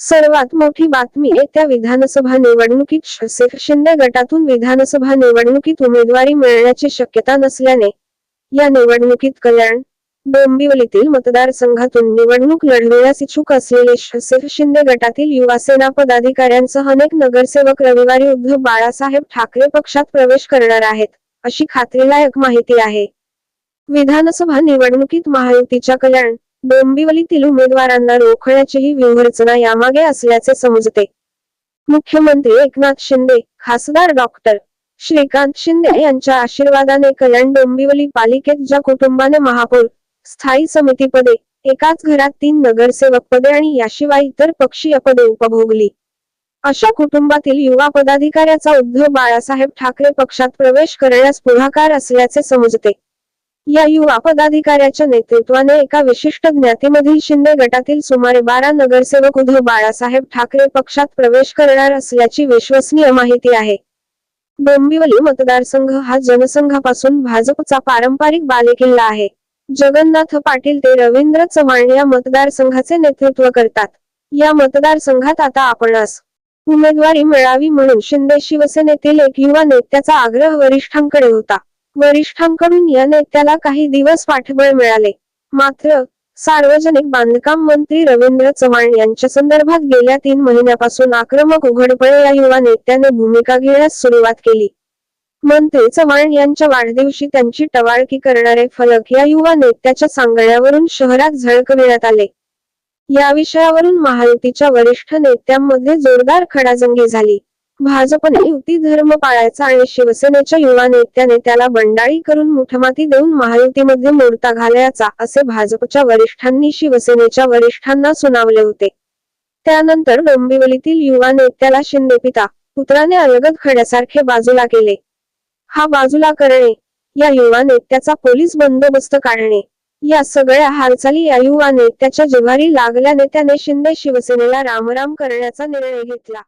सर्वात मोठी बातमी येत्या विधानसभा निवडणुकीत शिंदे गटातून विधानसभा निवडणुकीत उमेदवारी मिळण्याची शक्यता नसल्याने या निवडणुकीत कल्याण डोंबिवलीतील मतदारसंघातून निवडणूक लढविण्यास इच्छुक असलेले शसेफ शिंदे गटातील युवासेना पदाधिकाऱ्यांसह अनेक नगरसेवक रविवारी उद्धव बाळासाहेब ठाकरे पक्षात प्रवेश करणार आहेत अशी खात्रीलायक माहिती आहे. विधानसभा निवडणुकीत महायुतीच्या कल्याण डोंबिवलीतील उमेदवारांना रोखण्याचीही व्यूहरचना यामागे असल्याचे समजते. मुख्यमंत्री एकनाथ शिंदे खासदार डॉक्टर श्रीकांत शिंदे यांच्या आशीर्वादाने कल्याण डोंबिवली पालिकेत ज्या कुटुंबाने महापौर स्थायी समिती पदे एकाच घरात तीन नगरसेवक पदे आणि याशिवाय इतर पक्षीय पदे उपभोगली. अशा कुटुंबातील युवा पदाधिकाऱ्याचा उद्धव बाळासाहेब ठाकरे पक्षात प्रवेश करण्यास पुढाकार असल्याचे समजते. या युवा पदाधिकाऱ्याच्या नेतृत्वाने एका विशिष्ट ज्ञातीमधील शिंदे गटातील सुमारे बारा नगरसेवक उद्धव बाळासाहेब ठाकरे पक्षात प्रवेश करणार असल्याची विश्वसनीय माहिती आहे. डोंबिवली मतदारसंघ हा जनसंघापासून भाजपचा पारंपरिक बालेकिल्ला आहे. जगन्नाथ पाटील ते रवींद्र चव्हाण या मतदारसंघाचे नेतृत्व करतात. या मतदारसंघात आता आपणास उमेदवारी मिळावी म्हणून शिंदे शिवसेनेतील एक युवा नेत्याचा आग्रह वरिष्ठांकडे होता. वरिष्ठांकडून या नेत्याला काही दिवस पाठबळ मिळाले. मात्र सार्वजनिक बांधकाम मंत्री रवींद्र चव्हाण यांच्या संदर्भात गेल्या तीन महिन्यापासून आक्रमक उघडपणे या युवा नेत्याने भूमिका घेण्यास सुरुवात केली. मंत्री चव्हाण यांच्या वाढदिवशी त्यांची टवाळकी करणारे फलक या युवा नेत्याच्या सांगण्यावरून शहरात झळकविण्यात आले. या विषयावरून महायुतीच्या वरिष्ठ नेत्यांमध्ये जोरदार खडाजंगी झाली. भाजपने युती धर्म पाळायचा आणि शिवसेनेच्या युवा नेत्याने त्याला बंडाळी करून मुठमाती देऊन महायुतीमध्ये मोडता घालायचा असे भाजपच्या वरिष्ठांनी शिवसेनेच्या वरिष्ठांना सुनावले होते. त्यानंतर डोंबिवलीतील युवा नेत्याला शिंदे पिता पुत्राने अलगद खड्यासारखे बाजूला केले. हा बाजूला करणे या युवा नेत्याचा पोलीस बंदोबस्त काढणे या सगळ्या हालचाली या युवा नेत्याच्या जिव्हारी लागल्याने त्याने शिंदे शिवसेनेला रामराम करण्याचा निर्णय घेतला.